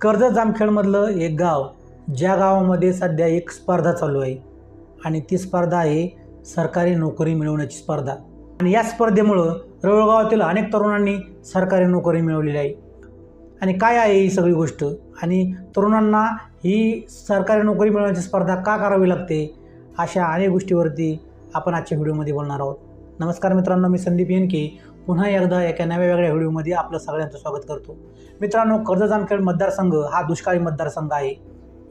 कर्जत जामखेडमधलं एक गाव ज्या गावामध्ये सध्या एक स्पर्धा चालू आहे आणि ती स्पर्धा आहे सरकारी नोकरी मिळवण्याची स्पर्धा. आणि या स्पर्धेमुळं रवळगावातील अनेक तरुणांनी सरकारी नोकरी मिळवलेली आहे. आणि काय आहे ही सगळी गोष्ट? आणि तरुणांना ही सरकारी नोकरी मिळवण्याची स्पर्धा का करावी लागते? अशा अनेक गोष्टीवरती आपण आजच्या व्हिडिओमध्ये बोलणार आहोत. नमस्कार मित्रांनो मी संदीप येनके पुन्हा एकदा एका नव्या वेगळ्या व्हिडिओमध्ये आपलं सगळ्यांचं स्वागत करतो. मित्रांनो कर्ज जामखेड मतदारसंघ हा दुष्काळी मतदारसंघ आहे.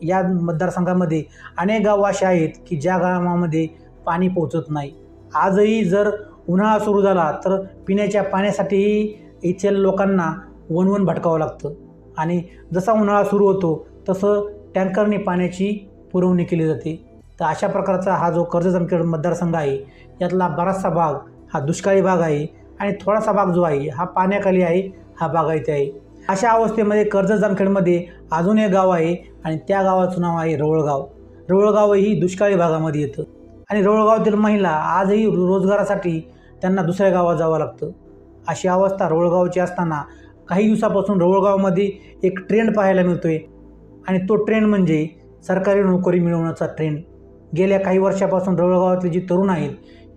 या मतदारसंघामध्ये अनेक गावं असे आहेत की ज्या गावामध्ये पाणी पोहोचत नाही. आजही जर उन्हाळा सुरू झाला तर पिण्याच्या पाण्यासाठीही इथल्या लोकांना वणवण भटकावं लागतं. आणि जसा उन्हाळा सुरू होतो तसं टँकरने पाण्याची पुरवणी केली जाते. तर अशा प्रकारचा हा जो कर्ज जामखेड मतदारसंघ आहे यातला बराचसा भाग हा दुष्काळी भाग आहे. आणि थोडासा भाग जो आहे हा पाण्याखाली आहे हा बागायती आहे. अशा अवस्थेमध्ये कर्ज जामखेडमध्ये अजून एक गाव आहे आणि त्या गावाचं नाव आहे रवळगाव रवळगाव ही दुष्काळी भागामध्ये येतं. आणि रवळगावातील महिला आजही रोजगारासाठी त्यांना दुसऱ्या गावात जावं लागतं. अशी अवस्था रवळगावची असताना काही दिवसापासून रवळगावमध्ये एक ट्रेंड पाहायला मिळतो आहे आणि तो ट्रेंड म्हणजे सरकारी नोकरी मिळवण्याचा ट्रेंड गेल्या काही वर्षापासून रवळगावातले जे तरुण आहेत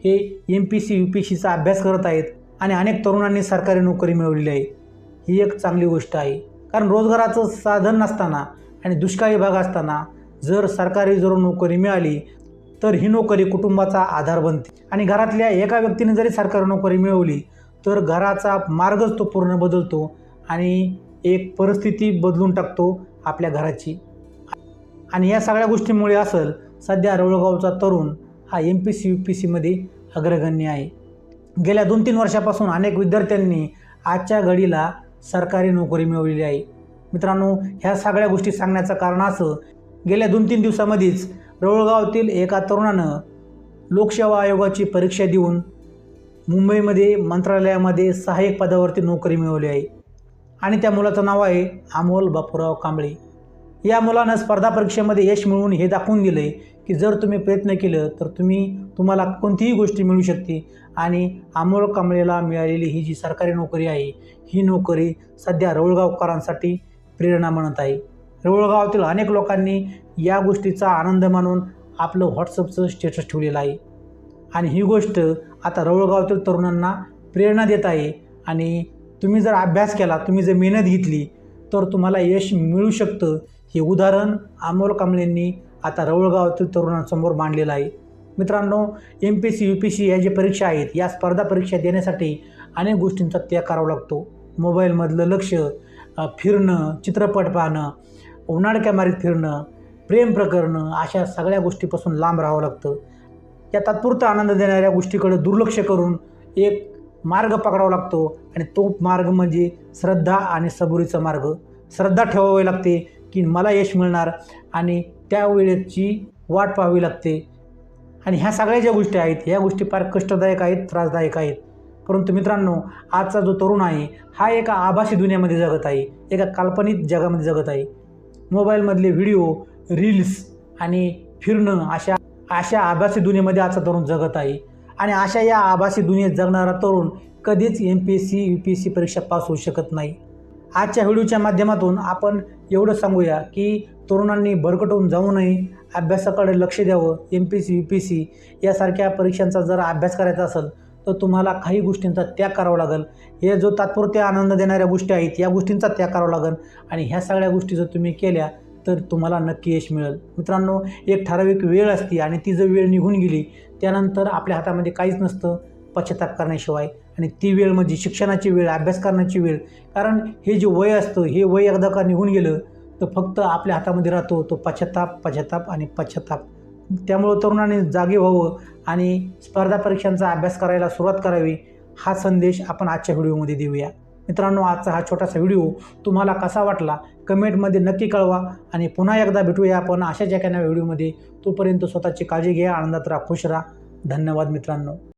हे M P C U P सीचा अभ्यास करत आहेत. आणि अनेक तरुणांनी सरकारी नोकरी मिळवलेली आहे. ही एक चांगली गोष्ट आहे. कारण रोजगाराचं साधन नसताना आणि दुष्काळी भाग असताना जर सरकारी जर नोकरी मिळाली तर ही नोकरी कुटुंबाचा आधार बनते. आणि घरातल्या एका व्यक्तीने जरी सरकारी नोकरी मिळवली तर घराचा मार्गच तो पूर्ण बदलतो आणि एक परिस्थिती बदलून टाकतो आपल्या घराची. आणि या सगळ्या गोष्टींमुळे असेल सध्या रवळगावचा तरुण हा M P C U P सीमध्ये अग्रगण्य आहे. गेल्या दोन तीन वर्षापासून अनेक विद्यार्थ्यांनी आजच्या घडीला सरकारी नोकरी मिळवलेली आहे. मित्रांनो ह्या सगळ्या गोष्टी सांगण्याचं कारण असं गेल्या दोन तीन दिवसामध्येच रवळगावातील एका तरुणानं लोकसेवा आयोगाची परीक्षा देऊन मुंबईमध्ये मंत्रालयामध्ये सहाय्यक पदावरती नोकरी मिळवली आहे. आणि त्या मुलाचं नाव आहे अमोल बापूराव कांबळे. या मुलानं स्पर्धा परीक्षेमध्ये यश मिळवून हे दाखवून दिलं आहे की जर तुम्ही प्रयत्न केलं तर तुम्ही तुम्हाला कोणतीही गोष्टी मिळू शकते. आणि आमोळ कांबळेला मिळालेली ही जी सरकारी नोकरी आहे ही नोकरी सध्या रवळगावकरांसाठी प्रेरणा म्हणत आहे. रवळगावातील अनेक लोकांनी या गोष्टीचा आनंद मानून आपलं व्हॉट्सअपचं स्टेटस ठेवलेलं आहे. आणि ही गोष्ट आता रवळगावातील तरुणांना प्रेरणा देत आहे. आणि तुम्ही जर अभ्यास केला तुम्ही जर मेहनत घेतली तर तुम्हाला यश मिळू शकतं. हे उदाहरण अमोल कांबळेंनी आता रवळगावातील तरुणांसमोर मांडलेलं आहे. मित्रांनो M P C U P C या ज्या परीक्षा आहेत या स्पर्धा परीक्षा देण्यासाठी अनेक गोष्टींचा त्याग करावा लागतो. मोबाईलमधलं लक्ष फिरणं चित्रपट पाहणं उन्हाळक्या मारीत फिरणं प्रेम प्रकरणं अशा सगळ्या गोष्टीपासून लांब राहावं लागतं. या तात्पुरता आनंद देणाऱ्या गोष्टीकडे दुर्लक्ष करून एक मार्ग पकडावा लागतो आणि तो मार्ग म्हणजे श्रद्धा आणि सबुरीचा मार्ग. श्रद्धा ठेवावी लागते की मला यश मिळणार आणि त्या वेळेची वाट पाहावी लागते. आणि ह्या सगळ्या ज्या गोष्टी आहेत ह्या गोष्टी फार कष्टदायक आहेत त्रासदायक आहेत. परंतु मित्रांनो आजचा जो तरुण आहे हा एका आभासी दुनियामध्ये जगत आहे एका काल्पनिक जगामध्ये जगत आहे. मोबाईलमधले व्हिडिओ रील्स आणि फिरणं अशा अशा आभासी दुनियेमध्ये आजचा तरुण जगत आहे. आणि अशा या आभासी दुनियेत जगणारा तरुण कधीच M P S C U P S C परीक्षा पास होऊ शकत नाही. आजच्या व्हिडिओच्या माध्यमातून आपण एवढं सांगूया की तरुणांनी भरकटून जाऊ नये अभ्यासाकडे लक्ष द्यावं M P C U P C यासारख्या परीक्षांचा जर अभ्यास करायचा असेल तर तुम्हाला काही गोष्टींचा त्याग करावा लागेल. हे जो तात्पुरते आनंद देणाऱ्या गोष्टी आहेत या गोष्टींचा त्याग करावा लागेल. आणि ह्या सगळ्या गोष्टी जर तुम्ही केल्या तर तुम्हाला नक्की यश मिळेल. मित्रांनो एक ठराविक वेळ असते आणि ती जर वेळ निघून गेली त्यानंतर आपल्या हातामध्ये काहीच नसतं पश्चाताप करण्याशिवाय. आणि ती वेळ म्हणजे शिक्षणाची वेळ अभ्यास करण्याची वेळ. कारण हे जे वय असतं हे वय एकदा का निघून गेलं तर फक्त आपल्या हातामध्ये राहतो तो पश्चाताप पश्चाताप आणि पश्चाताप. त्यामुळं तरुणांनी जागे व्हावं आणि स्पर्धा परीक्षांचा अभ्यास करायला सुरुवात करावी हा संदेश आपण आजच्या व्हिडिओमध्ये देऊया. मित्रांनो आजचा हा छोटासा व्हिडिओ तुम्हाला कसा वाटला कमेंटमध्ये नक्की कळवा आणि पुन्हा एकदा भेटूया आपण अशाच एखाद्या व्हिडिओमध्ये. तोपर्यंत स्वतःची काळजी घ्या आनंदात राहा खुश राहा. धन्यवाद मित्रांनो.